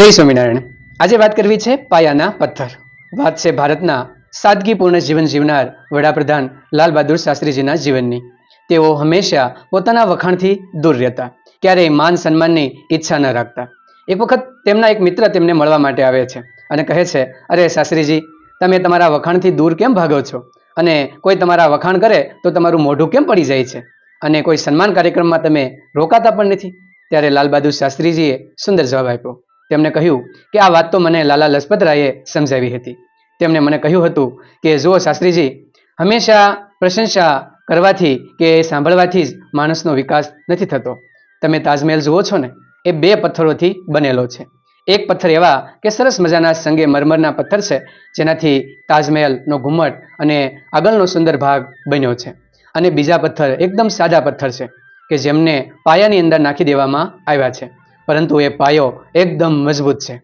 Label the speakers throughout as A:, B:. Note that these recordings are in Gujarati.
A: જય સ્વામિનારાયણ. આજે વાત કરવી છે પાયાના પથ્થર. વાત છે ભારતના સાદગીપૂર્ણ જીવન જીવનાર વડાપ્રધાન લાલ બહાદુર શાસ્ત્રીજીના જીવનની. તેઓ હંમેશા પોતાના વખાણથી દૂર રહેતા, ક્યારેય માન સન્માનની ઈચ્છા ન રાખતા. એક વખત તેમના એક મિત્ર તેમને મળવા માટે આવે છે અને કહે છે, અરે શાસ્ત્રીજી, તમે તમારા વખાણથી દૂર કેમ ભાગો છો? અને કોઈ તમારા વખાણ કરે તો તમારું મોઢું કેમ પડી જાય છે? અને કોઈ સન્માન કાર્યક્રમમાં તમે રોકાતા પણ નથી? ત્યારે લાલ બહાદુર શાસ્ત્રીજીએ સુંદર જવાબ આપ્યો તેમણે કહ્યું કે આ વાત તો મને લાલા લજપતરાયે સમજાવી હતી. તેમણે મને કહ્યું હતું કે, જુઓ શાસ્ત્રીજી, હંમેશા પ્રશંસા કરવાથી કે સાંભળવાથી જ માણસનો વિકાસ નથી થતો. તમે તાજમહેલ જુઓ છો ને, એ બે પથ્થરોથી બનેલો છે. એક પથ્થર એવા કે સરસ મજાના સંગે મરમરના પથ્થર છે, જેનાથી તાજમહેલનો ઘુમ્મટ અને આગળનો સુંદર ભાગ બન્યો છે. અને બીજા પથ્થર એકદમ સાદા પથ્થર છે, કે જેમને પાયાની અંદર નાખી દેવામાં આવ્યા છે. પરંતુ એ પાયો એકદમ મજબૂત છે,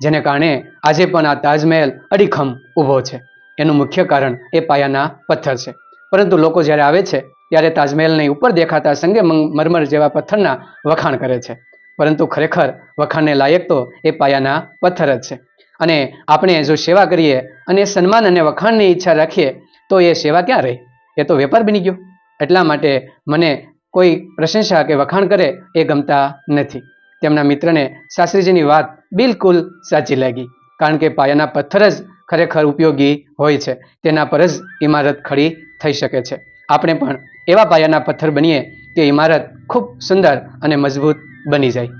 A: જેને કારણે આજે પણ આ તાજમહેલ અડીખમ ઊભો છે. એનું મુખ્ય કારણ એ પાયાના પથ્થર છે. પરંતુ લોકો જ્યારે આવે છે, ત્યારે તાજમહેલની ઉપર દેખાતા સંગે મરમર જેવા પથ્થરના વખાણ કરે છે. પરંતુ ખરેખર વખાણને લાયક તો એ પાયાના પથ્થર જ છે. અને આપણે જો સેવા કરીએ અને સન્માન અને વખાણની ઈચ્છા રાખીએ, તો એ સેવા ક્યાં રહી? એ તો વેપાર બની ગયો. એટલા માટે મને કોઈ પ્રશંસા કે વખાણ કરે એ ગમતા નથી. તેમના મિત્રને શાસ્ત્રીજીની વાત બિલકુલ સાચી લાગી. કારણ કે પાયાના પથ્થર જ ખરેખર ઉપયોગી હોય છે. તેના પર જ ઇમારત ખડી થઈ શકે છે. આપણે પણ એવા પાયાના પથ્થર બનીએ કે ઇમારત ખૂબ સુંદર અને મજબૂત બની જાય.